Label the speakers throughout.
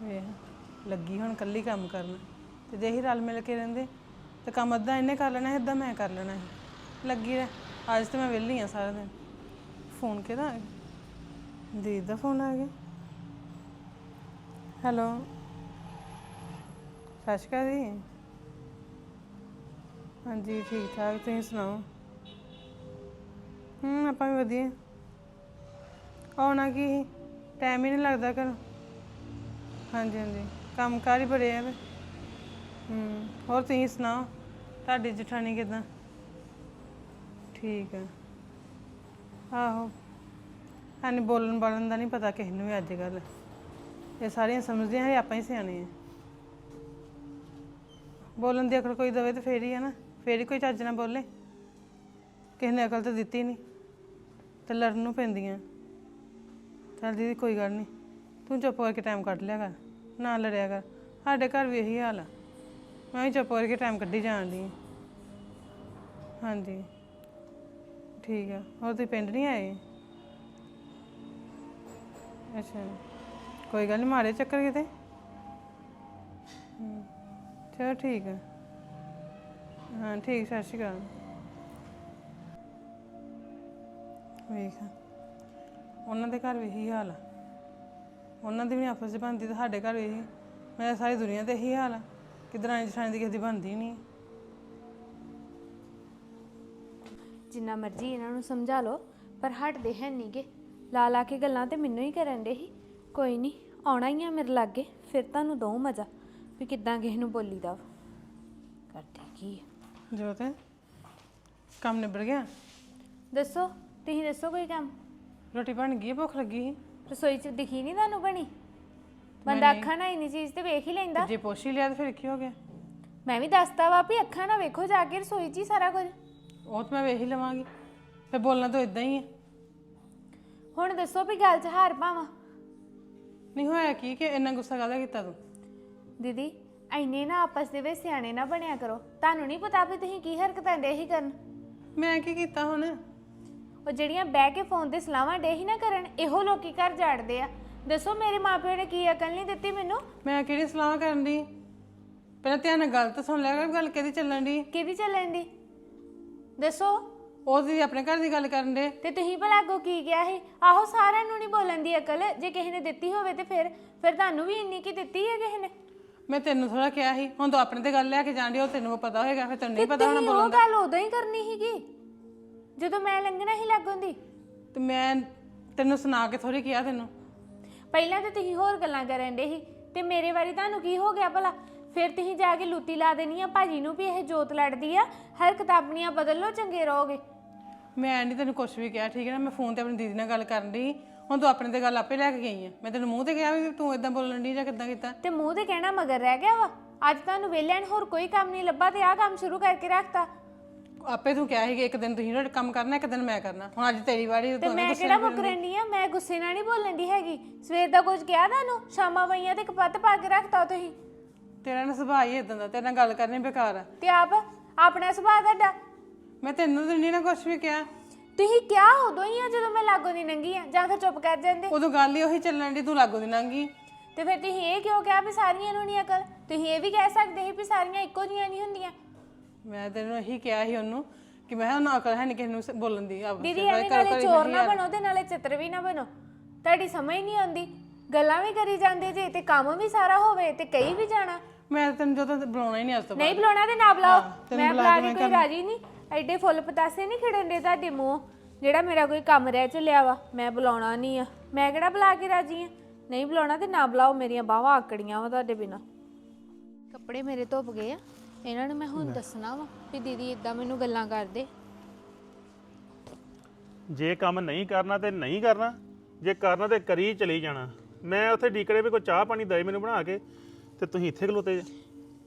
Speaker 1: ਵੇਖ ਲੱਗੀ ਹੁਣ ਕੱਲੀ ਕੰਮ ਕਰਨ। ਤੇ ਜੇ ਹੀ ਰਲ ਮਿਲ ਕੇ ਰਹਿੰਦੇ, ਤਾਂ ਕੰਮ ਅੱਧਾ ਇਹਨੇ ਕਰ ਲੈਣਾ ਅੱਧਾ ਮੈਂ ਕਰ ਲੈਣਾ ਸੀ। ਲੱਗੀ ਰਹਿ, ਅੱਜ ਤੇ ਮੈਂ ਵਿਹਲੀ ਆ ਸਾਰਾ ਦਿਨ। ਫੋਨ ਕਿਹਦਾ ਆ ਗਿਆ? ਦੀਦੀ ਦਾ ਫੋਨ ਆ ਗਿਆ। ਹੈਲੋ। ਸਤਿ ਸ਼੍ਰੀ ਅਕਾਲ ਜੀ। ਹਾਂਜੀ ਠੀਕ ਠਾਕ ਤੁਸੀਂ ਸੁਣਾਓ? ਹੂੰ, ਆਪਾਂ ਵੀ ਵਧੀਆ। ਆਉਣਾ ਕੀ ਟਾਈਮ ਹੀ ਨਹੀਂ ਲੱਗਦਾ ਘਰੋਂ। ਹਾਂਜੀ ਹਾਂਜੀ। ਕੰਮ ਕਾਰ ਹੀ ਬੜੇ ਆ ਤੇ ਹੂੰ, ਹੋਰ ਤੁਸੀਂ ਸੁਣਾਓ? ਤੁਹਾਡੀ ਜਠਾਣੀ ਕਿਦਾਂ? ਠੀਕ ਆ। ਆਹੋ। ਐਨੀ ਬੋਲਣ ਬਾਲਣ ਦਾ ਨਹੀਂ ਪਤਾ, ਕਿਸੇ ਨੂੰ ਵੀ ਅੱਜ ਕੱਲ ਇਹ ਸਾਰੀਆਂ ਸਮਝਦੀਆਂ ਆ ਆਪਾਂ ਹੀ ਸਿਆਣੇ ਆ। ਬੋਲਣ ਦੀ ਅਕਲ ਕੋਈ ਦਵੇ ਤੇ ਫੇਰ ਹੀ ਆ ਨਾ। ਫੇਰ ਹੀ ਕੋਈ ਚੱਜ ਨਾਲ ਬੋਲੇ। ਕਿਸੇ ਨੇ ਅਕਲ ਤਾਂ ਦਿੱਤੀ ਨਹੀਂ ਤੇ ਲੜਨ ਨੂੰ ਪੈਂਦੀਆਂ। ਚੱਲ ਦੀਦੀ, ਕੋਈ ਗੱਲ ਨਹੀਂ ਤੂੰ ਚੁੱਪ ਕਰਕੇ ਟਾਈਮ ਕੱਢ ਲਿਆ ਕਰ ਨਾ ਲੜਿਆ ਕਰ। ਸਾਡੇ ਘਰ ਵੀ ਇਹੀ ਹਾਲ ਆ। ਮੈਂ ਵੀ ਚੁੱਪ ਕਰਕੇ ਟਾਈਮ ਕੱਢੀ ਜਾਣ ਦੀ ਹਾਂਜੀ। ਠੀਕ ਆ। ਹੋਰ ਤੁਸੀਂ ਪਿੰਡ ਨਹੀਂ ਆਏ? ਅੱਛਾ। ਕੋਈ ਗੱਲ ਨਹੀਂ ਮਾਰੇ ਚੱਕਰ ਕਿਤੇ। ਹਮ, ਚਲੋ ਠੀਕ ਆ। ਹਾਂ ਠੀਕ ਸਤਿ ਸ਼੍ਰੀ ਅਕਾਲ। ਵੇਖ। ਉਹਨਾਂ ਦੇ ਘਰ ਵੀ ਇਹੀ ਹਾਲ ਆ। ਉਹਨਾਂ ਦੀ ਵੀ ਨੀ ਆਪਸ 'ਚ ਬਣਦੀ ਤੇ ਸਾਡੇ ਘਰ ਇਹੀ। ਮੈਂ ਸਾਰੀ ਦੁਨੀਆ ਤੇ ਇਹੀ ਹਾਲ ਆ। ਕਿ ਦਰਾਣੀ ਜਠਾਣੀ ਦੀ ਕਿਸੇ ਦੀ ਬਣਦੀ ਨਹੀਂ।
Speaker 2: ਜਿੰਨਾ ਮਰਜ਼ੀ ਇਹਨਾਂ ਨੂੰ ਸਮਝਾ ਲਓ ਪਰ ਹਟਦੇ ਹੈ ਨਹੀਂਗੇ ਲਾ ਲਾ ਕੇ ਗੱਲਾਂ ਤੇ ਮੈਨੂੰ ਹੀ ਕਰਨ ਦੇ ਹੀ। ਕੋਈ ਨਹੀਂ ਆਉਣਾ ਹੀ ਆ ਮੇਰੇ ਲਾਗੇ ਫਿਰ ਤੁਹਾਨੂੰ ਦਊ ਮਜ਼ਾ। ਵੀ ਕਿੱਦਾਂ ਕਿਸੇ ਨੂੰ ਬੋਲੀਦਾ ਵਾ। ਕਰਦੇ ਕੀ ਆ।
Speaker 1: ਜੋਤ ਕੰਮ ਨਿਬੜ ਗਿਆ?
Speaker 2: ਦੱਸੋ ਤੁਸੀਂ ਦੱਸੋ ਕੋਈ ਕੰਮ?
Speaker 1: ਰੋਟੀ ਬਣ ਗਈ ਭੁੱਖ ਲੱਗੀ ਸੀ।
Speaker 2: ਰਸੋਈ 'ਚ ਦਿਖੀ ਨਹੀਂ ਤੁਹਾਨੂੰ ਬਣੀ? ਬੰਦਾ ਅੱਖਾਂ ਨਾਲ ਇੰਨੀ ਚੀਜ਼ ਤੇ ਵੇਖ ਹੀ ਲੈਂਦਾ।
Speaker 1: ਜੇ ਪੁੱਛ ਹੀ ਲਿਆ ਤਾਂ ਫਿਰ ਕੀ ਹੋ ਗਿਆ?
Speaker 2: ਮੈਂ ਵੀ ਦੱਸਤਾ ਵਾ ਵੀ ਅੱਖਾਂ ਨਾਲ ਵੇਖੋ ਜਾ ਕੇ ਰਸੋਈ 'ਚ ਹੀ ਸਾਰਾ ਕੁਝ।
Speaker 1: ਉਹ ਤਾਂ ਮੈਂ ਵੇਖ ਹੀ ਲਵਾਂਗੀ। ਫਿਰ ਬੋਲਣਾ ਤਾਂ ਇਦਾਂ ਹੀ ਹੈ
Speaker 2: ਹੁਣ ਦੱਸੋ ਵੀ ਗੱਲ 'ਚ ਹਾਰ ਪਾਵਾਂ।
Speaker 1: ਨਹੀਂ ਹੋਇਆ ਕੀ ਕਿ ਇੰਨਾ ਗੁੱਸਾ ਕਾਹਦਾ ਕੀਤਾ ਤੂੰ?
Speaker 2: ਦੀਦੀ ਐਨੇ ਨਾ ਆਪਸ ਦੇ ਵਿੱਚ ਸਿਆਣੇ ਨਾ ਬਣਿਆ ਕਰੋ। ਤੁਹਾਨੂੰ ਨਹੀਂ ਪਤਾ ਵੀ ਤੁਸੀਂ ਕੀ ਹਰਕਤਾਂ ਦੇ ਹੀ ਕਰਨ।
Speaker 1: ਮੈਂ ਕੀ ਕੀਤਾ ਹੁਣ?
Speaker 2: ਉਹ ਜਿਹੜੀਆਂ ਬਹਿ ਕੇ ਫੋਨ ਤੇ ਸਲਾਹਾਂ ਡੇ ਹੀ ਨਾ ਕਰਨ ਇਹੋ ਲੋਕੀ ਘਰ ਜਾੜਦੇ ਆ। ਦੱਸੋ ਮੇਰੇ ਮਾਪਿਓ ਨੇ ਕੀ ਅਕਲ ਨਹੀਂ ਦਿੱਤੀ ਮੈਨੂੰ?
Speaker 1: ਮੈਂ ਕਿਹੜੀ ਸਲਾਹ ਕਰਨ ਦੀ ਪਹਿਲਾਂ ਧਿਆਨ ਨਾਲ ਗੱਲ ਤਾਂ ਸੁਣ ਲਿਆ ਕਰ ਗੱਲ ਕਿਹਦੀ ਚੱਲਣ ਦੀ
Speaker 2: ਕਿਹਦੀ ਚੱਲਣ ਦੀ ਦੱਸੋ।
Speaker 1: ਉਹ ਦੀ ਆਪਣੇ ਘਰ ਦੀ ਗੱਲ ਕਰਨ ਦੇ
Speaker 2: ਤੇ ਤੁਸੀਂ ਭਲਾ ਅੱਗੋਂ ਕੀ ਕਿਹਾ ਸੀ? ਆਹੋ ਸਾਰਿਆਂ ਨੂੰ ਨਹੀਂ ਬੋਲਣ ਦੀ ਅਕਲ ਜੇ ਕਿਸੇ ਨੇ ਦਿੱਤੀ ਹੋਵੇ ਤੇ ਫਿਰ ਫਿਰ ਤੁਹਾਨੂੰ ਵੀ ਇੰਨੀ ਕੀ ਦਿੱਤੀ ਹੈ ਕਿਸੇ ਨੇ?
Speaker 1: ਮੈਂ ਤੈਨੂੰ ਥੋੜਾ ਕਿਹਾ ਸੀ ਹੁਣ ਤੂੰ ਆਪਣੇ ਤੇ ਗੱਲ ਲੈ ਕੇ ਜਾਣ ਡਈ ਉਹ ਤੈਨੂੰ ਪਤਾ ਹੋਏਗਾ ਫਿਰ ਤੈਨੂੰ ਨਹੀਂ ਪਤਾ ਹੋਣਾ
Speaker 2: ਤੁਸੀਂ ਉਹ ਗੱਲ ਉਦੋਂ ਹੀ ਕਰਨੀ ਸੀਗੀ? ਜਦੋਂ ਮੈਂ ਲੰਘਣਾ ਹੀ ਲੱਗੋਂ ਦੀ
Speaker 1: ਤੇ ਮੈਂ ਤੈਨੂੰ ਸੁਣਾ ਕੇ ਥੋੜੀ ਕਿਹਾ ਤੈਨੂੰ।
Speaker 2: ਪਹਿਲਾਂ ਤਾਂ ਤੁਸੀਂ ਹੋਰ ਗੱਲਾਂ ਕਰਨ ਦੇ ਸੀ ਤੇ ਮੇਰੇ ਵਾਰੀ ਤੁਹਾਨੂੰ ਕੀ ਹੋ ਗਿਆ ਭਲਾ? ਫਿਰ ਤੁਸੀਂ ਜਾ ਕੇ ਲੁੱਤੀ ਲਾ ਦੇਣੀ ਆ ਭਾਜੀ ਨੂੰ ਵੀ ਇਹ ਜੋਤ ਲੜਦੀ ਆ ਹਰ ਕਿਤਾਬਨੀਆਂ ਬਦਲ ਲਓ ਚੰਗੇ ਰਹੋਗੇ।
Speaker 1: ਮੈਂ ਨਹੀਂ ਤੈਨੂੰ ਕੁਝ ਵੀ ਕਿਹਾ ਠੀਕ ਹੈ ਨਾ? ਮੈਂ ਫੋਨ ਤੇ ਆਪਣੀ ਦੀਦੀ ਨਾਲ ਗੱਲ ਕਰਨ ਦੀ ਹੁਣ ਤੂੰ ਆਪਣੇ ਤੇ ਗੱਲ ਆਪੇ ਲੈ ਕੇ ਗਈ ਆ। ਮੈਂ ਤੈਨੂੰ ਮੂੰਹ ਤੇ ਕਿਹਾ ਵੀ ਤੂੰ ਇਦਾਂ ਬੋਲਣ ਦੀ ਜਾਂ ਕਿੱਦਾਂ ਕੀਤਾ?
Speaker 2: ਤੇ ਮੂੰਹ ਤੇ ਕਹਿਣਾ ਮਗਰ ਰਹਿ ਗਿਆ ਵਾ। ਅੱਜ ਤੁਹਾਨੂੰ ਵੇਲਿਆਂ ਨੇ ਹੋਰ ਕੋਈ ਕੰਮ ਨਹੀਂ ਲੱਭਾ ਤੇ ਆਹ ਕੰਮ ਸ਼ੁਰੂ ਕਰਕੇ ਰੱਖਤਾ।
Speaker 1: ਆਪੇ ਤੂੰ ਕਿਹਾ ਸੀ ਕਿ ਇੱਕ ਦਿਨ ਤੁਸੀਂ ਨਾ ਕੰਮ ਕਰਨਾ ਇੱਕ ਦਿਨ ਮੈਂ ਕਰਨਾ। ਹੁਣ ਅੱਜ ਤੇਰੀ ਵਾਰੀ
Speaker 2: ਤੇ ਮੈਂ ਕਿਹੜਾ ਮੁਕਰਨੀ ਆ? ਮੈਂ ਗੁੱਸੇ ਨਾਲ ਨਹੀਂ ਬੋਲਣ ਦੀ ਹੈਗੀ। ਸਵੇਰ ਦਾ ਕੁਝ ਕਿਹਾ ਤੁਹਾਨੂੰ? ਸ਼ਾਮਾਂ ਪਈਆਂ ਤੇ ਕਪੱਤ ਪਾ ਕੇ ਰੱਖਤਾ ਤੁਸੀਂ।
Speaker 1: ਤੇਰਾ ਨਾ ਸੁਭਾਅ ਹੀ ਇਦਾਂ ਦਾ ਤੇਰੇ ਨਾਲ ਗੱਲ ਕਰਨੀ ਬੇਕਾਰ ਆ।
Speaker 2: ਤੇ ਆਪ ਆਪਣਾ ਸੁਭਾਅ ਤੁਹਾਡਾ?
Speaker 1: ਮੈਂ ਤੈਨੂੰ ਤਾਂ ਨਹੀਂ ਨਾ ਕੁਝ ਵੀ ਕਿਹਾ।
Speaker 2: ਤੁਸੀਂ ਕਿਹਾ ਉਦੋਂ ਹੀ ਆ ਜਦੋਂ ਮੈਂ ਲਾਗੋਂ ਦੀ ਨੰਗੀ ਆ ਜਾਂ ਫਿਰ ਚੁੱਪ ਕਰ ਜਾਂਦੇ।
Speaker 1: ਉਦੋਂ ਗੱਲ ਹੀ ਉਹੀ ਚੱਲਣ ਦੀ ਤੂੰ ਲਾਗੋ ਦੀ ਲੰਗੀ
Speaker 2: ਤੇ ਫਿਰ ਤੁਸੀਂ ਇਹ ਕਿਉਂ ਕਿਹਾ ਵੀ ਸਾਰੀਆਂ ਨੂੰ ਨਹੀਂ ਅਕਲ? ਤੁਸੀਂ ਇਹ ਵੀ ਕਹਿ ਸਕਦੇ ਸੀ ਵੀ ਸਾਰੀਆਂ ਇੱਕੋ ਜਿਹੀਆਂ ਨਹੀਂ ਹੁੰਦੀਆਂ।
Speaker 1: ਮੈਂ ਤੈਨੂੰ ਇਹੀ ਕਿਹਾ ਸੀ ਉਹਨੂੰ ਕਿ ਮੈਂ ਨਾ ਅਕਲ ਹੈ ਨਹੀਂ ਕਿਸੇ ਨੂੰ ਸ- ਬੋਲਣ ਦੀ ਆਪ
Speaker 2: ਦੀਦੀ ਐਵੇਂ ਨਾਲੇ ਚੋਰ ਨਾ ਬਣੋ ਤੇ ਨਾਲੇ ਚਿੱਤਰ ਵੀ ਨਾ ਬਣੋ। ਤੁਹਾਡੀ ਸਮਝ ਨਹੀਂ ਆਉਂਦੀ। ਗੱਲਾਂ ਵੀ ਕਰੀ ਜਾਂਦੇ ਜੇ ਤੇ ਕੰਮ ਵੀ ਸਾਰਾ ਹੋਵੇ ਤੇ ਕਈ ਵੀ ਜਾਣਾ।
Speaker 1: ਮੈਂ ਤੈਨੂੰ ਜਦੋਂ ਬੁਲਾਉਣਾ ਹੀ ਨਹੀਂ ਅੱਜ ਤੋਂ
Speaker 2: ਨਹੀਂ ਬੁਲਾਉਣਾ ਤੇ ਨਾ ਬੁਲਾਓ। ਮੈਂ
Speaker 1: ਬੁਲਾ
Speaker 2: ਬੁਲਾ ਕੇ ਕੋਈ ਰਾਜੀ ਨਹੀਂ। ਐਡੇ ਫੁੱਲ ਪਤਾਸੇ ਨਹੀਂ ਖਿੜਨ ਦੇ ਤੁਹਾਡੇ ਮੂੰਹ ਜਿਹੜਾ ਮੇਰਾ ਕੋਈ ਕੰਮ ਰਹਿ ਚੱਲਿਆ ਵਾ ਮੈਂ ਬੁਲਾਉਣਾ ਨਹੀਂ ਆ। ਮੈਂ ਕਿਹੜਾ ਬੁਲਾ ਕੇ ਰਾਜੀ ਆ? ਨਹੀਂ ਬੁਲਾਉਣਾ ਤੇ ਨਾ ਬੁਲਾਓ ਮੇਰੀਆਂ ਬਾਹਾਂ ਆਕੜੀਆਂ ਵਾ ਤੁਹਾਡੇ ਬਿਨਾ। ਕੱਪੜੇ ਮੇਰੇ ਧੁੱਪ ਗਏ ਆ। ਇਹਨਾਂ ਨੂੰ ਮੈਂ ਹੁਣ ਦੱਸਣਾ ਵਾ ਵੀ ਦੀਦੀ ਇਦਾਂ ਮੈਨੂੰ ਗੱਲਾਂ ਕਰਦੇ।
Speaker 3: ਜੇ ਕੰਮ ਨਹੀਂ ਕਰਨਾ ਤੇ ਨਹੀਂ ਕਰਨਾ ਜੇ ਕਰਨਾ ਤੇ ਕਰੀ ਚਲੀ ਜਾਣਾ। ਮੈਂ ਉੱਥੇ ਡੀਕੜੇ ਵੀ ਕੋਈ ਚਾਹ ਪਾਣੀ ਦੇ ਮੈਨੂੰ ਬਣਾ ਕੇ ਤੇ ਤੁਸੀਂ ਇੱਥੇ ਖਲੋਤੇ ਜੇ।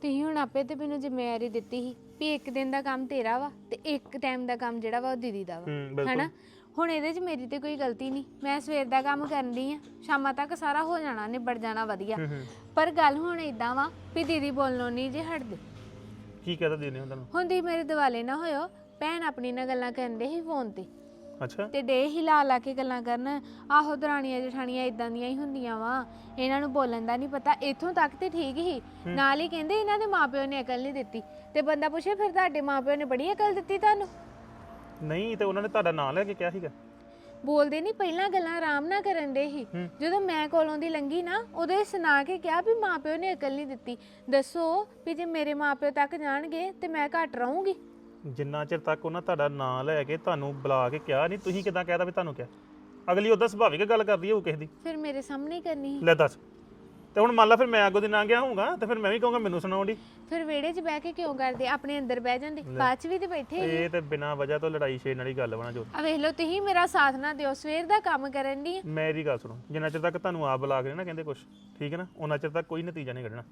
Speaker 2: ਤੁਸੀਂ ਹੁਣ ਆਪੇ ਤੇ ਮੈਨੂੰ ਜ਼ਿੰਮੇਵਾਰੀ ਦਿੱਤੀ ਸੀ ਵੀ ਇੱਕ ਦਿਨ ਦਾ ਕੰਮ ਤੇਰਾ ਵਾ ਤੇ ਇੱਕ ਟਾਈਮ ਦਾ ਕੰਮ ਜਿਹੜਾ ਵਾ ਉਹ ਦੀਦੀ ਦਾ ਵਾ।
Speaker 3: ਹੂੰ ਬਿਲਕੁਲ।
Speaker 2: ਹੈਨਾ? ਹੁਣ ਇਹਦੇ 'ਚ ਮੇਰੀ ਤੇ ਕੋਈ ਗਲਤੀ ਨਹੀਂ। ਮੈਂ ਸਵੇਰ ਦਾ ਕੰਮ ਕਰਨੀ ਆ ਸ਼ਾਮਾਂ ਤੱਕ ਸਾਰਾ ਹੋ ਜਾਣਾ ਨਿਬੜ ਜਾਣਾ ਵਧੀਆ। ਪਰ ਗੱਲ ਹੁਣ ਇਦਾਂ ਵਾ ਵੀ ਦੀਦੀ ਬੋਲਣੋਂ ਨਹੀਂ ਜੇ ਹਟਦੇ।
Speaker 3: ਕੀ ਕਹਦਾ ਦੇਨੇ ਉਹਨਾਂ ਨੂੰ
Speaker 2: ਹੁਣ ਦੀ ਮੇਰੇ ਦਿਵਾਲੇ ਨਾ ਹੋਇਓ ਭੈਣ ਆਪਣੀ ਨਾਲ ਗੱਲਾਂ ਕਰਨ ਦੇ ਸੀ ਫੋਨ ਤੇ।
Speaker 3: ਅੱਛਾ।
Speaker 2: ਤੇ ਡੇ ਹੀ ਲਾ ਲਾ ਕੇ ਗੱਲਾਂ ਕਰਨ ਆਹੋ ਦਰਾਣੀਆਂ ਜਠਾਣੀਆਂ ਇਦਾਂ ਦੀਆਂ ਹੀ ਹੁੰਦੀਆਂ ਵਾ। ਇਹਨਾਂ ਨੂੰ ਬੋਲਣ ਦਾ ਨਹੀਂ ਪਤਾ ਇੱਥੋਂ ਤੱਕ ਤੇ ਠੀਕ ਹੀ। ਨਾਲ ਹੀ ਕਹਿੰਦੇ ਇਹਨਾਂ ਦੇ ਮਾਪਿਓ ਨੇ ਅਕਲ ਨਹੀਂ ਦਿੱਤੀ। ਤੇ ਬੰਦਾ ਪੁੱਛੇ ਫਿਰ ਤੁਹਾਡੇ ਮਾਪਿਓ ਨੇ ਬੜੀ ਅਕਲ ਦਿੱਤੀ ਤੁਹਾਨੂੰ?
Speaker 3: ਨਹੀਂ ਤੇ ਉਹਨਾਂ ਨੇ ਤੁਹਾਡਾ ਨਾਂ ਲੈ ਕੇ ਕਿਹਾ ਸੀਗਾ?
Speaker 2: ਬੋਲਦੇ ਨਹੀਂ ਪਹਿਲਾਂ ਗੱਲਾਂ ਆਰਾਮ ਨਾਲ ਕਰਨ ਦੇ ਹੀ। ਜਦੋਂ ਮੈਂ ਕੋਲੋਂ ਦੀ ਲੰਗੀ ਨਾ ਉਹਦੇ ਸੁਣਾ ਕੇ ਕਿਹਾ ਵੀ ਮਾਪਿਓ ਨੇ ਅਕਲ ਨਹੀਂ ਦਿੱਤੀ। ਦੱਸੋ ਵੀ ਜੇ ਮੇਰੇ ਮਾਪਿਓ ਤੱਕ ਜਾਣਗੇ ਤੇ ਮੈਂ ਘੱਟ ਰਹੂੰਗੀ।
Speaker 3: ਜਿੰਨਾ ਚਿਰ ਤੱਕ ਉਹਨਾਂ ਤੁਹਾਡਾ ਨਾਂ ਲੈ ਕੇ ਤੁਹਾਨੂੰ ਬੁਲਾ ਕੇ ਕਿਹਾ ਨਹੀਂ ਤੁਸੀਂ ਕਿਦਾਂ ਕਹਿਦਾ ਵੀ ਤੁਹਾਨੂੰ ਕਿਹਾ? ਅਗਲੀ ਉਹਦਾ ਸੁਭਾਵਿਕ ਗੱਲ ਕਰਦੀ ਹੋਊ ਕਿਸੇ ਦੀ।
Speaker 2: ਫਿਰ ਮੇਰੇ ਸਾਹਮਣੇ ਹੀ ਕਰਨੀ ਸੀ।
Speaker 3: ਲੈ ਦੱਸ। ਤੇ ਹੁਣ ਮੰਨ ਲਾ ਫਿਰ ਮੈਂ ਅੱਗੋਂ ਦੀ ਨਾ ਗਿਆ ਹੋਊਗਾ ਤੇ ਫਿਰ ਮੈਂ ਵੀ ਕਹੂੰਗਾ ਮੈਨੂੰ ਸੁਣਾਉਣ ਦੀ
Speaker 2: ਫਿਰ ਵਿਹੜੇ 'ਚ ਬਹਿ ਕੇ ਕਿਉਂ ਕਰਦੇ? ਆਪਣੇ ਅੰਦਰ ਬਹਿ ਜਾਂਦੇ ਬਾਅਦ 'ਚ ਵੀ ਤੇ ਬੈਠੇ ਹੀ।
Speaker 3: ਇਹ ਤੇ ਬਿਨਾਂ ਵਜ੍ਹਾ ਤੋਂ ਲੜਾਈ ਛੇੜਨ ਵਾਲੀ ਗੱਲ ਬਣਾ ਜੋ।
Speaker 2: ਆ ਵੇਖ ਲਓ ਤੁਸੀਂ ਮੇਰਾ ਸਾਥ ਨਾ ਦਿਓ ਸਵੇਰ ਦਾ ਕੰਮ ਕਰਨ ਦੀ
Speaker 3: ਮੇਰੀ ਗੱਲ ਸੁਣੋ ਜਿੰਨਾ ਚਿਰ ਤੱਕ ਤੁਹਾਨੂੰ ਆਪ ਬੁਲਾ ਕੇ ਨੀ ਨਾ ਕਹਿੰਦੇ ਕੁਝ ਠੀਕ ਹੈ ਨਾ? ਉਹਨਾਂ ਚਿਰ ਤੱਕ ਕੋਈ ਨਤੀਜਾ ਨਹੀਂ ਕੱਢਣਾ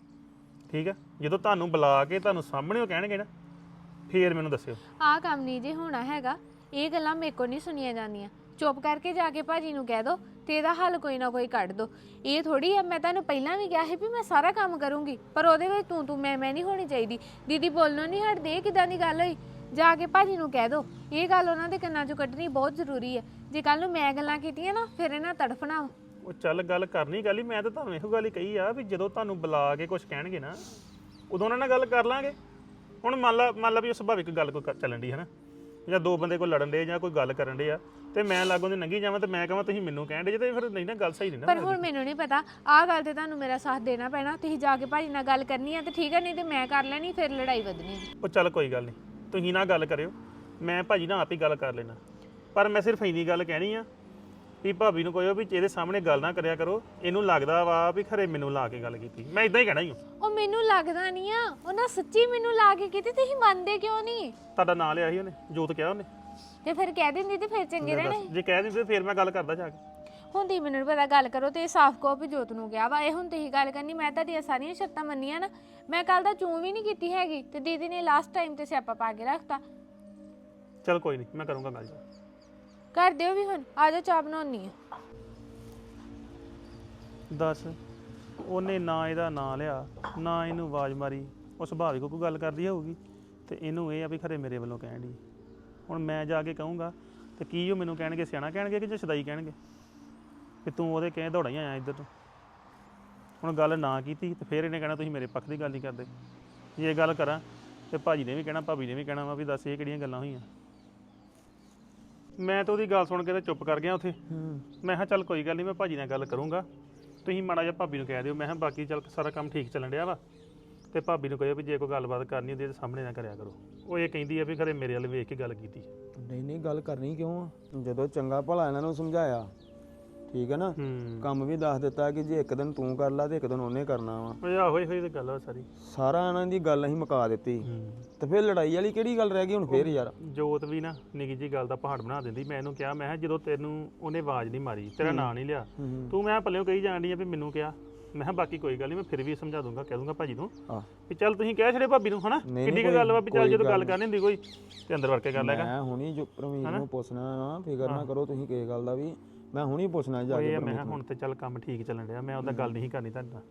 Speaker 3: ਠੀਕ ਹੈ? ਜਦੋਂ ਤੁਹਾਨੂੰ ਬੁਲਾ ਕੇ ਤੁਹਾਨੂੰ ਸਾਹਮਣੇ ਉਹ ਕਹਿਣਗੇ ਨਾ ਫੇਰ ਮੈਨੂੰ ਦੱਸਿਓ।
Speaker 2: ਆਹ ਕੰਮ ਨਹੀਂ ਜੇ ਹੋਣਾ ਹੈਗਾ ਇਹ ਗੱਲਾਂ ਮੇਰੇ ਕੋਲ ਨਹੀਂ ਸੁਣੀਆਂ ਜਾਂਦੀਆਂ। ਚੁੱਪ ਕਰਕੇ ਜਾ ਕੇ ਭਾਜੀ ਨੂੰ ਕਹਿ ਦੋ ਤੇ ਇਹਦਾ ਹੱਲ ਕੋਈ ਨਾ ਕੋਈ ਕੱਢ ਦੋ। ਇਹ ਥੋੜੀ ਆ, ਮੈਂ ਤੁਹਾਨੂੰ ਪਹਿਲਾਂ ਵੀ ਕਿਹਾ ਸੀ ਵੀ ਮੈਂ ਸਾਰਾ ਕੰਮ ਕਰੂੰਗੀ, ਪਰ ਉਹਦੇ ਵਿੱਚ ਤੂੰ ਤੂੰ, ਮੈਂ ਮੈਂ ਨਹੀਂ ਹੋਣੀ ਚਾਹੀਦੀ। ਦੀਦੀ ਬੋਲਣੋਂ ਨਹੀਂ ਹਟਦੇ, ਇਹ ਕਿਦਾਂ ਦੀ ਗੱਲ ਹੋਈ? ਜਾ ਕੇ ਭਾਜੀ ਨੂੰ ਕਹਿ ਦੋ। ਇਹ ਗੱਲ ਉਹਨਾਂ ਦੇ ਕੰਨਾਂ 'ਚੋਂ ਕੱਢਣੀ ਬਹੁਤ ਜ਼ਰੂਰੀ ਹੈ ਜੇ ਕੱਲ ਨੂੰ ਮੈਂ ਗੱਲਾਂ ਕੀਤੀਆਂ ਨਾ, ਫਿਰ ਇਹਨਾਂ ਤੜਫਣਾ
Speaker 3: ਉਹ ਚੱਲ ਗੱਲ ਕਰਨੀ ਗੱਲ ਹੀ, ਮੈਂ ਤਾਂ ਤੁਹਾਨੂੰ ਇਹੋ ਗੱਲ ਹੀ ਕਹੀ ਆ ਵੀ ਜਦੋਂ ਤੁਹਾਨੂੰ ਬੁਲਾ ਕੇ ਕੁਝ ਕਹਿਣਗੇ ਨਾ, ਉਦੋਂ ਉਹਨਾਂ ਨਾਲ ਗੱਲ ਕਰ ਲਾਂਗੇ। ਹੁਣ ਮੰਨ ਲਾ ਮੰਨ ਲਾ ਵੀ ਉਹ ਸੁਭਾਵਿਕ ਗੱਲ ਕੋਈ ਕ- ਚੱਲਣ ਦੀ ਹੈ ਨਾ, ਜਾਂ ਦੋ ਬੰਦੇ ਕੋਈ ਲੜਨ ਦੇ ਜਾਂ ਕੋਈ ਗੱਲ ਕਰਨ ਦੇ ਆ ਤੇ ਮੈਂ ਲਾਗੋਂ ਦੀ ਲੰਘੀ ਜਾਵਾਂ ਤੇ ਮੈਂ ਕਹਾਂ ਤੁਸੀਂ ਮੈਨੂੰ ਕਹਿਣ ਦੇ ਜੇ ਤੇ ਫਿਰ ਨਹੀਂ ਨਾ ਗੱਲ ਸਹੀ ਨਹੀਂ ਨਾ
Speaker 2: ਪਰ ਹੁਣ ਮੈਨੂੰ ਨਹੀਂ ਪਤਾ ਆਹ ਗੱਲ ਤੇ ਤੁਹਾਨੂੰ ਮੇਰਾ ਸਾਥ ਦੇਣਾ ਪੈਣਾ ਤੁਸੀਂ ਜਾ ਕੇ ਭਾਜੀ ਨਾਲ ਗੱਲ ਕਰਨੀ ਆ ਤੇ ਠੀਕ ਹੈ ਨਹੀਂ ਤੇ ਮੈਂ ਕਰ ਲੈਣੀ ਫਿਰ ਲੜਾਈ ਵਧਣੀ
Speaker 3: ਉਹ ਚੱਲ ਕੋਈ ਗੱਲ ਨਹੀਂ ਤੁਸੀਂ ਨਾ ਗੱਲ ਕਰਿਓ ਮੈਂ ਭਾਜੀ ਨਾਲ ਆਪ ਹੀ ਗੱਲ ਕਰ ਲੈਣਾ। ਪਰ ਮੈਂ ਸਿਰਫ ਇੰਨੀ ਗੱਲ ਕਹਿਣੀ ਆ ਵੀ ਭਾਬੀ ਨੂੰ ਕਹੋ ਵੀ ਇਹਦੇ ਸਾਹਮਣੇ ਗੱਲ ਨਾ ਕਰਿਆ ਕਰੋ ਇਹਨੂੰ ਲੱਗਦਾ ਵਾ ਵੀ ਖਰੇ ਮੈਨੂੰ ਲਾ ਕੇ ਗੱਲ ਕੀਤੀ ਮੈਂ ਇਦਾਂ ਹੀ ਕਹਿਣਾ ਹੀ ਹਾਂ
Speaker 2: ਉਹ ਮੈਨੂੰ ਲੱਗਦਾ ਨਹੀਂ ਆ ਉਹਨਾਂ ਸੱਚੀ ਮੈਨੂੰ ਲਾ ਕੇ ਕੀਤੀ ਤੁਸੀਂ ਮੰਨਦੇ ਕਿਉਂ ਨਹੀਂ?
Speaker 3: ਤੁਹਾਡਾ ਨਾਂ ਲਿਆ ਸੀ ਉਹਨੇ ਜੋਤ ਕਿਹਾ ਉਹਨੇ?
Speaker 2: ਤੇ ਫਿਰ ਕਹਿ ਦਿੰਦੀ ਤੇ ਫਿਰ ਚੰਗੇ ਰਹਿਣੇ।
Speaker 3: ਜੇ ਕਹਿ ਦਿੰਦੇ ਫਿਰ ਮੈਂ ਗੱਲ ਕਰਦਾ ਜਾ ਕੇ।
Speaker 2: ਹੁੰਦੀ ਮੈਨੂੰ ਨੀ ਪਤਾ ਗੱਲ ਕਰੋ ਤੇ ਇਹ ਸਾਫ਼ ਕਹੋ ਵੀ ਜੋਤ ਨੂੰ ਗਿਆ ਵਾ। ਇਹ ਹੁਣ ਤੁਸੀਂ ਗੱਲ ਕਰਨੀ ਮੈਂ ਤੁਹਾਡੀਆਂ ਸਾਰੀਆਂ ਸ਼ਰਤਾਂ ਮੰਨੀਆਂ ਨਾ। ਮੈਂ ਕੱਲ ਦਾ ਚੂੰ ਵੀ ਨਹੀਂ ਕੀਤੀ ਹੈਗੀ ਤੇ ਦੀਦੀ ਨੇ ਲਾਸਟ ਟਾਈਮ ਤੇ ਸਿਆਪਾ ਪਾ ਕੇ ਰੱਖਤਾ।
Speaker 3: ਚਲ ਕੋਈ ਨਹੀਂ ਮੈਂ ਕਰੂੰਗਾ ਗੱਲ
Speaker 2: ਕਰ ਦਿਓ ਵੀ ਹੁਣ ਆ ਜਾਓ ਚਾਹ ਬਣਾਉਣੀ ਆ।
Speaker 3: ਦੱਸ ਉਹਨੇ ਨਾ ਇਹਦਾ ਨਾਂ ਲਿਆ ਨਾ ਇਹਨੂੰ ਆਵਾਜ਼ ਮਾਰੀ। ਉਹ ਸੁਭਾਵਿਕ ਕੋਈ ਗੱਲ ਕਰਦੀ ਹੋਊਗੀ? ਤੇ ਇਹਨੂੰ ਇਹ ਆ ਵੀ ਖਰੇ ਮੇਰੇ ਵੱਲੋਂ ਕਹਿਣ ਦੀ ਹੁਣ ਮੈਂ ਜਾ ਕੇ ਕਹੂੰਗਾ ਤੇ ਕੀ ਉਹ ਮੈਨੂੰ ਕਹਿਣਗੇ ਸਿਆਣਾ ਕਹਿਣਗੇ ਕਿ ਜਾਂ ਸਦਾਈ ਕਹਿਣਗੇ? ਕਿ ਤੂੰ ਉਹਦੇ ਕਹੇ ਦੌੜਾ ਹੀ ਆਇਆ ਇੱਧਰ ਤੋਂ। ਹੁਣ ਗੱਲ ਨਾ ਕੀਤੀ ਤੇ ਫਿਰ ਇਹਨੇ ਕਹਿਣਾ ਤੁਸੀਂ ਮੇਰੇ ਪੱਖ ਦੀ ਗੱਲ ਨਹੀਂ ਕਰਦੇ। ਜੇ ਇਹ ਗੱਲ ਕਰਾਂ ਤੇ ਭਾਜੀ ਨੇ ਵੀ ਕਹਿਣਾ ਭਾਬੀ ਨੇ ਵੀ ਕਹਿਣਾ ਵਾ ਵੀ ਦੱਸ ਇਹ ਕਿਹੜੀਆਂ ਗੱਲਾਂ ਹੋਈਆਂ। ਮੈਂ ਤਾਂ ਉਹਦੀ ਗੱਲ ਸੁਣ ਕੇ ਤੇ ਚੁੱਪ ਕਰ ਗਿਆ ਉੱਥੇ। ਮੈਂ ਕਿਹਾ ਚੱਲ ਕੋਈ ਗੱਲ ਨਹੀਂ ਮੈਂ ਭਾਜੀ ਨਾਲ ਗੱਲ ਕਰੂੰਗਾ। ਤੁਸੀਂ ਮਾੜਾ ਜਿਹਾ ਭਾਬੀ ਨੂੰ ਕਹਿ ਦਿਓ। ਮੈਂ ਕਿਹਾ ਬਾਕੀ ਚੱਲ ਸਾਰਾ ਕੰਮ ਠੀਕ ਚੱਲਣ ਡਿਆ ਵਾ। ਤੇ ਭਾਬੀ ਨੂੰ ਕਹੋ ਵੀ ਜੇ ਕੋਈ ਗੱਲਬਾਤ ਕਰਨੀ ਹੁੰਦੀ ਹੈ ਤੇ ਸਾਹਮਣੇ ਨਾ ਕਰਿਆ ਕਰੋ। ਉਹ ਇਹ ਕਹਿੰਦੀ ਆ ਵੀ ਖਰੇ ਮੇਰੇ ਵੱਲ ਵੇਖ ਕੇ ਗੱਲ ਕੀਤੀ
Speaker 4: ਨਹੀਂ ਨਹੀਂ ਗੱਲ ਕਰਨੀ ਕਿਉਂ ਆ? ਜਦੋਂ ਚੰਗਾ ਭਲਾ ਇਹਨਾਂ ਨੂੰ ਸਮਝਾਇਆ ਠੀਕ ਹੈ ਨਾ?
Speaker 3: ਹੂੰ।
Speaker 4: ਕੰਮ ਵੀ ਦੱਸ ਦਿੱਤਾ ਕਿ ਜੇ ਇੱਕ ਦਿਨ ਤੂੰ ਕਰ ਲਾ ਤੇ ਇੱਕ ਦਿਨ ਉਹਨੇ ਕਰਨਾ ਵਾ।
Speaker 3: ਉਹ ਆਹੋ ਹੀ ਹੋਈ ਤੇ ਗੱਲ ਆ ਸਾਰੀ।
Speaker 4: ਸਾਰਾ ਇਹਨਾਂ ਦੀ ਗੱਲ ਅਸੀਂ ਮੁਕਾ ਦਿੱਤੀ। ਤੇ ਫਿਰ ਲੜਾਈ ਵਾਲੀ ਕਿਹੜੀ ਗੱਲ ਰਹਿ ਗਈ ਹੁਣ ਫੇਰ ਯਾਰ?
Speaker 3: ਜੋਤ ਵੀ ਨਾ ਨਿੱਕੀ ਜੀ ਗੱਲ ਦਾ ਪਹਾੜ ਬਣਾ ਦਿੰਦੀ। ਮੈਂ ਇਹਨੂੰ ਕਿਹਾ ਮੈਂ ਕਿਹਾ ਜਦੋਂ ਤੈਨੂੰ ਉਹਨੇ ਆਵਾਜ਼ ਨਹੀਂ ਮਾਰੀ ਤੇਰਾ ਨਾਂ ਨਹੀਂ ਲਿਆ। ਤੂੰ ਮੈਂ ਪੱਲਿਓ ਕਹੀ ਜਾਣਦੀ ਆ ਵੀ ਮੈਨੂੰ ਕਿਹਾ। ਮੈਂ ਕਿਹਾ ਬਾਕੀ ਕੋਈ ਗੱਲ ਨਹੀਂ ਮੈਂ ਫਿਰ ਵੀ ਸਮਝਾ ਦੂੰਗਾ ਕਹਿ ਦੂੰਗਾ ਭਾਜੀ ਨੂੰ
Speaker 4: ਆ
Speaker 3: ਵੀ ਚੱਲ ਤੁਸੀਂ ਕਹਿ ਛੜੇ ਭਾਬੀ ਨੂੰ ਹਨਾ?
Speaker 4: ਨਹੀਂ,
Speaker 3: ਕਿੱਡੀ ਕੁ
Speaker 4: ਕੋਈ-
Speaker 3: ਗੱਲ ਵਾ ਵੀ ਚੱਲ
Speaker 4: ਕੋਈ
Speaker 3: ਜਦੋਂ ਗੱਲ
Speaker 4: ਗੱਲ
Speaker 3: ਕਰਨੀ ਹੁੰਦੀ ਕੋਈ ਤੇ ਅੰਦਰ ਵੜ ਕੇ ਕਰ ਲੈਗਾ
Speaker 4: ਮੈਂ ਹੁਣੀ ਜੋ ਪ੍ਰਵੀਨ ਨੂੰ ਪੁੱਛਣਾ ਨਾ ਫਿਕਰ ਨਾ ਕਰੋ ਤੁਸੀਂ ਕਿਸੇ ਗੱਲ ਦਾ ਵੀ। ਮੈਂ ਹੁਣੀ ਪੁੱਛਣਾ ਜਾ ਕੇ
Speaker 3: ਮੈਂ ਕਿਹਾ ਹੁਣ ਤੇ ਚੱਲ ਕੰਮ ਠੀਕ ਚੱਲਣ ਡਿਆ ਮੈਂ ਉਹਦਾ ਗੱਲ ਨਹੀਂ ਕਰਨੀ ਤੁਹਾਡੇ ਨਾਲ।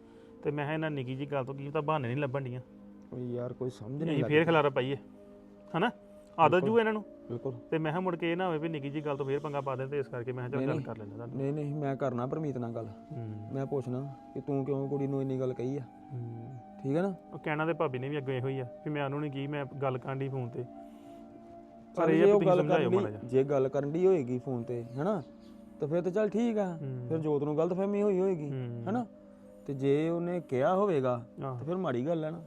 Speaker 3: ਤੇ ਮੈਂ ਕਿਹਾ ਇਹਨਾਂ ਨਿੱਕੀ ਜੀ ਗੱਲ ਤੋਂ ਕੀ ਤਾਂ ਬਹਾਨੇ ਨਹੀਂ ਲੱਭਣ ਡੀਆਂ
Speaker 4: ਕੋਈ ਯਾਰ ਕੋਈ ਸਮਝ ਨਹੀਂ
Speaker 3: ਅਸੀਂ
Speaker 4: ਲੱਗਦੀ।
Speaker 3: ਫੇਰ ਖਲਾਰਾ ਪਾਈਏ ਹਨਾ? ਆਦਤ ਜੂ ਇਹਨਾਂ ਨੂੰ।
Speaker 4: ਬਿਲਕੁਲ।
Speaker 3: ਤੇ ਮੈਂ ਕਿਹਾ ਮੁੜ ਕੇ ਇਹ ਨਾ ਹੋਵੇ ਵੀ ਨਿੱਕੀ ਜੀ ਗੱਲ ਤੋਂ ਫੇਰ ਪੰਗਾ ਪਾ ਦੇਣ ਤੇ ਇਸ ਕਰਕੇ ਮੈਂ ਕਿਹਾ ਚੱਲ ਗੱਲ ਕਰ ਲੈਂਦਾ ਤੁਹਾਨੂੰ।
Speaker 4: ਨਹੀਂ ਨਹੀਂ ਮੈਂ ਕਰਨਾ ਪਰਮੀਤ ਨਾਲ ਗੱਲ। ਮੈਂ ਪੁੱਛਣਾ ਕਿ ਤੂੰ ਕਿਉਂ ਕੁੜੀ ਨੂੰ ਇੰਨੀ ਗੱਲ ਕਹੀ ਆ। ਠੀਕ ਹੈ ਨਾ?
Speaker 3: ਉਹ ਕਹਿਣਾ ਤੇ ਭਾਬੀ ਨੇ ਵੀ ਅੱਗੇ ਇਹੋ ਹੀ ਆ ਵੀ ਮੈਂ ਉਹਨੂੰ ਨਹੀਂ ਕੀ ਮੈਂ ਗੱਲ ਕਰਨ ਦੀ ਫੋਨ ਤੇ। ਪਰ ਇਹ
Speaker 4: ਉਹ ਗੱਲ ਕਰਨ ਦੀ ਜੇ ਗੱਲ ਕਰਨ ਦੀ ਹੋਏਗੀ ਫੋਨ ਤੇ ਹੈਨਾ? ਤਾਂ ਫਿਰ ਤਾਂ ਚੱਲ ਠੀਕ ਆ। ਫਿਰ ਜੋਤ ਨੂੰ ਗਲਤਫਹਿਮੀ ਹੋਈ ਹੋਏਗੀ। ਹੈਨਾ? ਤੇ ਜੇ ਉਹਨੇ ਕਿਹਾ ਹੋਵੇਗਾ। ਤਾਂ ਫਿਰ ਮਾੜੀ ਗੱਲ ਹੈ ਨਾ।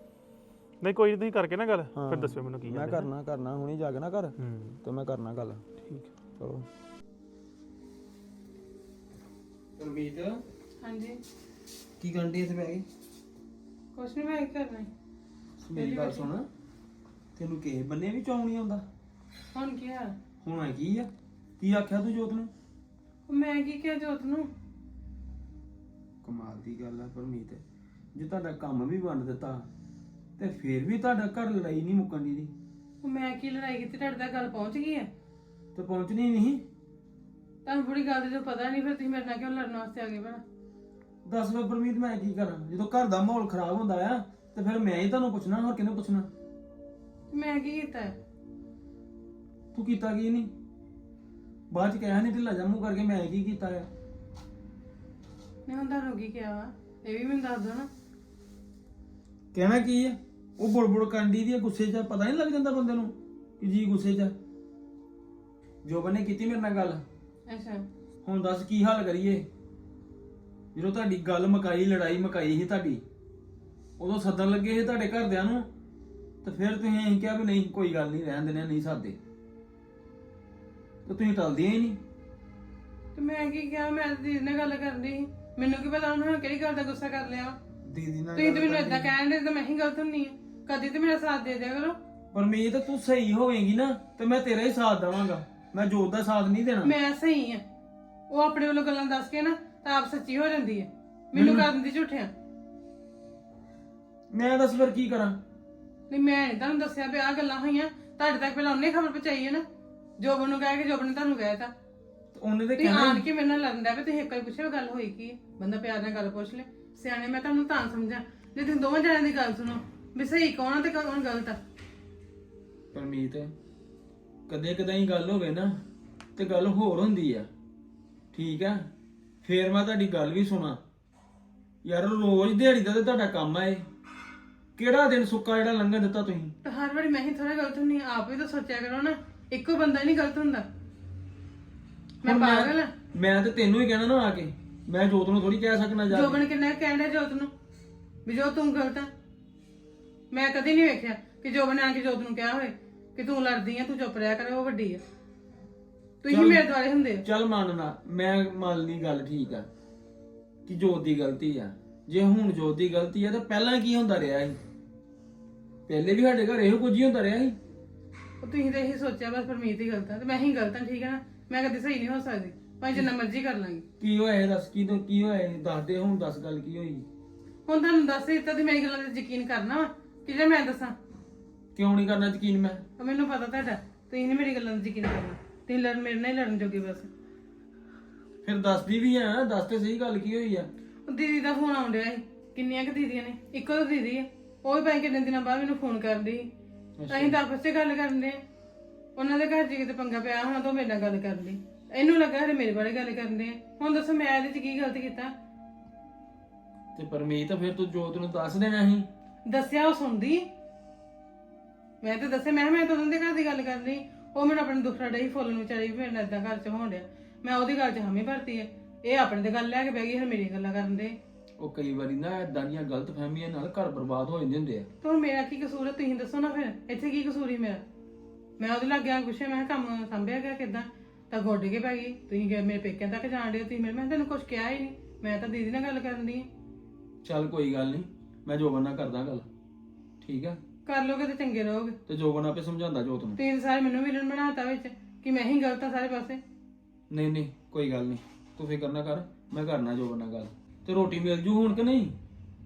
Speaker 3: ਨਹੀਂ ਕੋਈ ਨੀ ਤੁਸੀਂ ਕਰਕੇ ਨਾ ਗੱਲ
Speaker 4: ਹਾਂ।
Speaker 3: ਫਿਰ ਦੱਸਿਓ ਮੈਨੂੰ ਕੀ
Speaker 4: ਮੈਂ ਕਰਨਾ ਕਰਨਾ ਹੁਣੀ ਜਾ ਕੇ ਨਾ ਕਰ
Speaker 3: ਹੂੰ।
Speaker 4: ਤੇ ਮੈਂ ਕਰਨਾ ਗੱਲ।
Speaker 3: ਠੀਕ।
Speaker 4: ਚਲੋ। ਪਰਮੀਤ
Speaker 1: ਹਾਂਜੀ।
Speaker 4: ਕੀ ਕਰਨ ਦੀ ਇੱਥੇ ਬੈ ਗਈ
Speaker 1: ਕੁਛ ਨਹੀਂ ਮੈਂ ਕੀ ਕਰਨਾ ਈ।
Speaker 4: ਮੇਰੀ ਗੱਲ ਸੁਣ। ਤੈਨੂੰ ਕਿਸੇ ਬੰਨੇ ਵੀ ਚੌਂ ਨਹੀਂ ਆਉਂਦਾ?
Speaker 1: ਹੁਣ ਕੀ ਆ
Speaker 4: ਹੁਣ ਕੀ ਆ? ਕੀ ਆਖਿਆ ਤੂੰ ਜੋਤ ਨੂੰ?
Speaker 1: ਮੈਂ ਕੀ ਕਿਹਾ ਜੋਤ ਨੂੰ?
Speaker 4: ਕਮਾਲ ਦੀ ਗੱਲ ਆ ਪਰਮੀਤ। ਜੇ ਤੁਹਾਡਾ ਕੰਮ ਵੀ ਵੰਡ ਦਿੱਤਾ ਤੇ ਫਿਰ ਵੀ ਤੁਹਾਡਾ ਘਰ ਲੜਾਈ ਨਹੀਂ ਮੁੱਕਣ ਦੀ।
Speaker 1: ਉਹ ਮੈਂ ਕੀ ਲੜਾਈ ਕੀਤੀ ਤੁਹਾਡੇ ਤੱਕ ਗੱਲ ਪਹੁੰਚ ਗਈ ਹੈ?
Speaker 4: ਤੇ ਪਹੁੰਚਣੀ ਨਹੀਂ
Speaker 1: ਤੁਹਾਨੂੰ ਬੜੀ ਗੱਲ ਦਾ ਪਤਾ ਨਹੀਂ ਫਿਰ ਤੁਸੀਂ ਮੇਰੇ ਨਾਲ ਕਿਉਂ ਲੜਨ ਵਾਸਤੇ ਆ ਗਏ ਭਲਾ?
Speaker 4: ਦੱਸ ਵੇ ਪਰਮੀਤ ਮੈਂ ਕੀ ਕਰਾਂ? ਜਦੋਂ ਘਰ ਦਾ ਮਾਹੌਲ ਖਰਾਬ ਹੁੰਦਾ ਆ ਤੇ ਫਿਰ ਮੈਂ ਹੀ ਤੁਹਾਨੂੰ ਪੁੱਛਣਾ ਹੋਰ ਕਿਹਨੇ ਪੁੱਛਣਾ?
Speaker 1: ਮੈਂ ਕੀ ਕੀਤਾ? ਹੈ?
Speaker 4: ਤੂੰ ਕੀਤਾ ਕੀ ਨਹੀਂ? ਬਾਅਦ ਚ ਕਹਿਆ ਨਹੀਂ ਢਿੱਲਾ ਜਾ ਮੂੰਹ ਕਰਕੇ ਮੈਂ ਕੀ ਕੀਤਾ ਆ?
Speaker 1: ਨਹੀਂ ਹੁਣ ਤੁਹਾਨੂੰ ਕੀ ਕਿਹਾ ਵਾ? ਇਹ ਵੀ ਮੈਨੂੰ ਦੱਸ ਦੋ ਨਾ।
Speaker 4: ਕਹਿਣਾ ਕੀ ਹੈ ਉਹ ਬੁੜਬੁੜ ਕੰਡੀ ਦੀ ਗੁੱਸੇ 'ਚ ਆ, ਪਤਾ ਨਹੀਂ ਲੱਗ ਜਾਂਦਾ ਬੰਦੇ ਨੂੰ ਕਿ ਜੀ ਗੁੱਸੇ 'ਚ ਆ। ਜੋਬਨ ਨੇ ਕੀਤੀ ਮੇਰੇ ਨਾਲ ਗੱਲ।
Speaker 1: ਅੱਛਾ।
Speaker 4: ਹੁਣ ਦੱਸ ਕੀ ਹੱਲ ਕਰੀਏ? ਜਦੋਂ ਤੁਹਾਡੀ ਗੱਲ ਮਕਾਈ ਲੜਾਈ ਮਕਾਈ ਸੀ ਤੁਹਾਡੀ ਉਦੋਂ ਸੱਦਣ ਲੱਗੇ ਸੀ ਤੁਹਾਡੇ ਘਰਦਿਆਂ ਨੂੰ ਤੇ ਫਿਰ ਤੁਸੀਂ ਅਸੀਂ ਕਿਹਾ ਵੀ ਨਹੀਂ ਕੋਈ ਗੱਲ ਨਹੀਂ ਰਹਿਣ ਦਿੰਦੇ ਹਾਂ, ਨਹੀਂ ਸਾਦੇ ਤੇ ਤੁਸੀਂ ਟਲਦੀਆਂ ਹੀ ਨਹੀਂ।
Speaker 1: ਤੇ ਮੈਂ ਕੀ ਕਿਹਾ? ਮੈਂ ਤਾਂ ਦੀਦੀ ਨਾਲ ਗੱਲ ਕਰਦੀ ਸੀ। ਮੈਨੂੰ ਕੀ ਪਤਾ ਉਹਨਾਂ ਨੇ ਕਿਹੜੀ ਗੱਲ ਦਾ ਗੁੱਸਾ ਕਰ ਲਿਆ।
Speaker 4: ਦੀਦੀ ਨਾਲ
Speaker 1: ਤੁਸੀਂ ਤੇ ਮੈਨੂੰ ਏਦਾਂ ਕਹਿਣ ਦੇ ਤਾਂ ਮੈਂ ਹੀ ਗਲਤ ਹੁੰਨੀ ਆ। ਕਦੀ ਤੇ ਮੇਰਾ ਸਾਥ ਦੇ ਦਿਆ ਕਰੋ।
Speaker 4: ਪਰਮੀਤ ਤੂੰ ਸਹੀ ਹੋਵੇਂਗੀ ਨਾ ਤੇ ਮੈਂ ਤੇਰਾ ਹੀ ਸਾਥ ਦੇਵਾਂਗਾ। ਮੈਂ ਜੋਤ ਦਾ ਸਾਥ ਨਹੀਂ ਦੇਣਾ।
Speaker 1: ਮੈਂ ਸਹੀ ਆ। ਉਹ ਆਪਣੇ ਵੱਲੋਂ ਗੱਲਾਂ ਦੱਸ ਕੇ ਨਾ ਤਾਂ ਆਪ ਸੱਚੀ ਹੋ ਜਾਂਦੀ ਹੈ ਮੈਨੂੰ ਕਰ ਦਿੰਦੀ ਝੂਠਿਆਂ
Speaker 4: ਮੈਂ ਦੱਸ ਫਿਰ ਕੀ ਕਰਾਂ?
Speaker 1: ਨਹੀਂ ਮੈਂ ਨਹੀਂ ਤੁਹਾਨੂੰ ਦੱਸਿਆ ਵੀ ਆਹ ਗੱਲਾਂ ਹੋਈਆਂ। ਤੁਹਾਡੇ ਤੱਕ ਪਹਿਲਾਂ ਉਹਨੇ ਖਬਰ ਪਹੁੰਚਾਈ ਹੈ ਨਾ। ਜੋਬਨ ਨੂੰ ਕਹਿ ਕੇ ਜੋਬਨ ਨੇ ਤੁਹਾਨੂੰ ਕਹਿਤਾ।
Speaker 4: ਤੇ ਉਹਨੇ ਤੇ ਕਹਿਣਾ
Speaker 1: ਆਣ ਕੇ ਮੇਰੇ ਨਾਲ ਲੜਨ ਦਾ ਵੀ ਤੁਸੀਂ ਇੱਕ ਵਾਰੀ ਪੁੱਛਿਓ ਗੱਲ ਹੋਈ ਕੀ ਹੈ? ਬੰਦਾ ਪਿਆਰ ਨਾਲ ਗੱਲ ਪੁੱਛ ਲੈ। ਸਿਆਣੇ ਮੈਂ ਤੁਹਾਨੂੰ ਤਾਂ ਸਮਝਾਂ। ਜੇ ਤੁਸੀਂ ਦੋਵਾਂ ਜਣਿਆਂ ਦੀ ਗੱਲ ਸੁਣੋ ਵੀ ਸਹੀ ਕੌਣ ਆ ਤੇ ਕੌਣ ਗਲਤ ਆ।
Speaker 4: ਪਰਮੀਤ ਕਦੇ ਕਦਾਈ ਗੱਲ ਹੋਵੇ ਨਾ ਤੇ ਗੱਲ ਹੋਰ ਹੁੰਦੀ ਆ। ਠੀਕ ਆ? ਫੇਰ ਮੈਂ ਤੁਹਾਡੀ ਗੱਲ ਵੀ ਸੁਣਾ। ਯਾਰ ਰੋਜ਼ ਦਿਹਾੜੀ ਦਾ ਤੇ ਤੁਹਾਡਾ ਕੰਮ ਆ ਇਹ। ਕਿਹੜਾ ਦਿਨ ਸੁੱਕਾ ਜਿਹੜਾ ਲੰਘਣ ਦਿੱਤਾ ਤੁਸੀਂ?
Speaker 1: ਤਾਂ ਹਰ ਵਾਰੀ ਮੈਂ ਹੀ ਥੋੜਾ ਗਲਤ ਹੁੰਨੀ ਆਂ। ਆਪ ਵੀ ਤਾਂ ਸੋਚਿਆ ਕਰੋ ਨਾ ਇੱਕੋ ਬੰਦਾ ਹੀ ਨਹੀਂ ਗਲਤ ਹੁੰਦਾ। ਮੈਂ
Speaker 4: ਹੁਣ
Speaker 1: ਪਾਗਲ ਆ।
Speaker 4: ਮੈਂ ਤੇ ਤੈਨੂੰ ਹੀ ਕਹਿਣਾ ਨਾ ਆ ਕੇ। ਮੈਂ ਜੋਤ ਨੂੰ ਥੋੜੀ ਕਹਿ ਸਕਣਾ ਜਾ ਕੇ।
Speaker 1: ਜੋਬਨ ਕਿੰਨਾ ਕਹਿੰਦਾ ਜੋਤ ਨੂੰ? ਵੀ ਜੋ ਤੂੰ ਗਲਤ ਆ। ਮੈਂ ਕਦੀ ਨਹੀਂ ਵੇਖਿਆ ਕਿ ਜੋਬਨ ਆ ਕੇ ਜੋਤ ਨੂੰ ਕਿਹਾ ਹੋਵੇ ਕਿ ਤੂੰ ਲੜਦੀ ਆ ਤੂੰ ਚੁੱਪ ਰਿਹਾ ਕਰ ਉਹ ਵੱਡੀ ਆ। ਤੁਸੀਂ ਮੇਰੇ ਦੁਆਲੇ ਹੁੰਦੇ ਹੋ।
Speaker 4: ਚੱਲ ਮੰਨਣਾ ਮੈਂ ਮੰਨ ਲਈ ਗੱਲ ਠੀਕ ਆ ਕਿ ਜੋਤ ਦੀ ਗਲਤੀ ਆ। ਜੇ ਹੁਣ ਜੋਤ ਦੀ ਗਲਤੀ ਆ ਤਾਂ ਪਹਿਲਾਂ ਕੀ ਹੁੰਦਾ ਰਿਹਾ ਸੀ? ਪਹਿਲੇ ਵੀ ਸਾਡੇ ਘਰ ਇਹੋ ਕੁਝ ਹੀ ਹੁੰਦਾ ਰਿਹਾ ਸੀ।
Speaker 1: ਉਹ ਤੁਸੀਂ ਤਾਂ ਇਹੀ ਸੋਚਿਆ ਬਸ ਪਰਮੀਤ ਹੀ ਗਲਤ ਆ ਤੇ ਮੈਂ ਹੀ ਗਲਤ ਆ ਠੀਕ ਆ ਨਾ? ਮੈਂ ਕਦੀ ਸਹੀ ਨਹੀਂ ਹੋ ਸਕਦੀ। ਭਾਵੇਂ ਜਿੰਨਾ ਮਰਜ਼ੀ ਕਰ ਲਾਂਗੀ।
Speaker 4: ਕੀ ਹੋਇਆ ਇਹ ਦੱਸ ਕੀ ਤੋਂ ਕੀ ਹੋਇਆ ਇਹ? ਦੱਸ ਦੇ ਹੁਣ ਦੱਸ ਗੱਲ ਕੀ ਹੋਈ?
Speaker 1: ਹੁਣ ਤੁਹਾਨੂੰ ਦੱਸ ਦਿੱਤਾ ਤੇ ਮੇਰੀ ਗੱਲਾਂ ਤੇ ਯਕੀਨ ਕਰਨਾ ਵਾ। ਕਿ ਜੇ ਮੈਂ ਦੱਸਾਂ।
Speaker 4: ਕਿਉਂ ਨਹੀਂ ਕਰਨਾ ਯਕੀਨ ਮੈਂ?
Speaker 1: ਤਾਂ ਮੈਨੂੰ ਪਤਾ ਤੁਹਾਡਾ ਤੁਸੀਂ ਨਹੀਂ ਮੇਰੀ ਗੱਲਾਂ ਤੇ ਯਕੀਨ ਕਰਨਾ। ਤੁਸੀਂ ਲੜ ਮੇਰੇ ਨਾਲ ਹੀ ਲੜਨ ਜੋਗੇ ਬਸ।
Speaker 4: ਫਿਰ ਦੱਸਦੀ ਵੀ ਆ ਦੱਸ ਤੇ ਸਹੀ ਗੱਲ ਕੀ ਹੋਈ ਆ?
Speaker 1: ਉਹ ਦੀਦੀ ਦਾ ਫੋਨ ਆਉਣ ਡਿਆ ਸੀ। ਕਿੰਨੀਆਂ ਕੁ ਦੀਦੀਆਂ ਨੇ? ਇੱਕੋ ਤਾਂ ਦੀਦੀ ਹੈ ਉਹ ਵੀ ਬੈਂਕ ਕਿੰਨੇ ਦਿਨਾਂ ਬਾਅਦ ਮੈਨੂੰ ਫੋਨ ਕਰਦੀ ਸੀ। ਅਸੀਂ ਤਾਂ ਆਪਸ 'ਚ ਗੱਲ ਕਰਦੇ ਆ। ਉਹਨਾਂ ਦੇ ਘਰ 'ਚ ਕਿਤੇ ਪੰਗਾ ਪਿਆ ਹੋਣਾ ਤਾਂ ਉਹ ਮੇਰੇ ਨਾਲ ਗੱਲ ਕਰਦੀ ਇਹਨੂੰ ਲੱਗਾ ਹਰੇ ਮੇਰੇ ਬਾਰੇ ਗੱਲ ਕਰਦੇ ਆ ਹੁਣ ਦੱਸੋ ਮੈਂ ਇਹਦੇ 'ਚ ਕੀ ਗਲਤ ਕੀਤਾ?
Speaker 4: ਤੇ ਪਰਮੀਤ ਫਿਰ ਤੂੰ ਜੋਤ ਨੂੰ ਦੱਸ ਦੇਣਾ ਸੀ?
Speaker 1: ਦੱਸਿਆ ਉਹ ਸੁਣਦੀ। ਮੈਂ ਤਾਂ ਦੱਸਿਆ ਮੈਂ ਕਿਹਾ ਮੈਂ ਤਾਂ ਉਹਨਾਂ ਦੇ ਘਰ ਦੀ ਗੱਲ ਕਰਦੀ ਉਹ ਮੈਨੂੰ ਆਪਣੇ ਦੁੱਖ ਡਈ ਫੁੱਲ ਨੂੰ ਵਿਚਾਰੀ ਵੀ ਮੇਰੇ ਨਾਲ ਘਰ 'ਚ ਹੋਣ ਡਿਆ। ਮੈਂ ਉਹਦੀ ਗੱਲ 'ਚ ਹਾਮੀ ਭਰਤੀ ਹੈ ਇਹ ਆਪਣੇ ਤੇ ਗੱਲ ਲੈ ਕੇ ਬਹਿ ਗਈ ਫਿਰ ਮੇਰੀਆਂ ਗੱਲਾਂ ਕਰਨ ਦੇ।
Speaker 4: ਉਹ ਕਈ ਵਾਰੀ ਨਾ ਏਦਾਂ ਦੀਆਂ ਗਲਤ ਫਹਿਮੀਆਂ ਨਾਲ ਘਰ ਬਰਬਾਦ ਹੋ ਜਾਂਦੇ ਹੁੰਦੇ ਆ।
Speaker 1: ਤਾਂ ਹੁਣ ਮੇਰਾ ਕੀ ਕਸੂਰ ਹੈ ਤੁਸੀਂ ਦੱਸੋ ਨਾ ਫਿਰ ਇੱਥੇ ਕੀ ਕਸੂਰ ਹੀ ਮੇਰਾ? ਮੈਂ ਉਹਦੇ ਲੱਗ ਗਿਆ ਪੁੱਛਿਆ ਮੈਂ ਕਿਹਾ ਕੰਮ ਸੰਭਿਆ ਗਿਆ ਕਿਦਾਂ? ਤਾਂ ਗੋਡੇ ਕੇ ਪੈ ਗਈ। ਤੁਸੀਂ ਕਿ ਮੇਰੇ ਪੇਕਿਆਂ ਤੱਕ ਜਾਣ ਦੇ ਤੁਸੀਂ ਮੇਰੇ ਮੈਂ ਕਿਹਾ ਤੈਨੂੰ ਕੁਝ ਕਿਹਾ ਹੀ ਨਹੀਂ। ਮੈਂ ਤਾਂ ਦੀਦੀ ਨਾਲ ਗੱਲ ਕਰਨ ਦੀ
Speaker 4: ਚੱਲ ਕੋਈ ਗੱਲ ਨਹੀਂ ਮੈਂ ਜੋਬਨ ਨਾਲ ਕਰਦਾ ਗੱਲ। ਠੀਕ ਆ?
Speaker 1: ਕਰ ਲੋਗੇ ਤੇ ਚੰਗੇ ਰਹੋਗੇ।
Speaker 4: ਤੇ ਜੋਬਨ ਆਪੇ ਸਮਝਾਉਂਦਾ ਜੋਤ ਨੂੰ।
Speaker 1: ਤਾਂ ਸਾਰੇ ਮੈਨੂੰ ਵਿਲਨ ਬਣਾਤਾ ਵਿੱਚ ਕਿ ਮੈਂ ਹੀ ਗਲਤ ਆ ਸਾਰੇ ਪਾਸੇ।
Speaker 4: ਨਹੀਂ ਨਹੀਂ ਕੋਈ ਗੱਲ ਨਹੀਂ। ਤੂੰ ਫਿਕਰ ਨਾ ਕਰ ਮੈਂ ਕਰਨਾ ਜੋਬਨ ਨਾਲ ਗੱਲ। ਤੇ ਰੋਟੀ ਮਿਲ ਜੂ ਹੁਣ ਕਿ ਨਹੀਂ?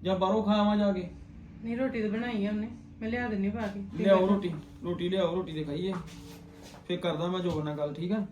Speaker 4: ਜਾਂ ਬਾਹਰੋਂ ਖਾਵਾਂ ਜਾ ਕੇ?
Speaker 1: ਨਹੀਂ ਰੋਟੀ ਤਾਂ ਬਣਾਈ ਆ ਉਹਨੇ। ਮੈਂ ਲਿਆ ਦਿੰਨੀ ਪਾ ਕੇ।
Speaker 4: ਲਿਆਓ ਰੋਟੀ। ਰੋਟੀ ਲਿਆਓ ਰੋਟੀ ਖਾਈਏ। ਫੇਰ ਕਰਦਾ ਮੈਂ ਜੋਬਨ ਨਾਲ ਗੱਲ ਠੀਕ ਆ?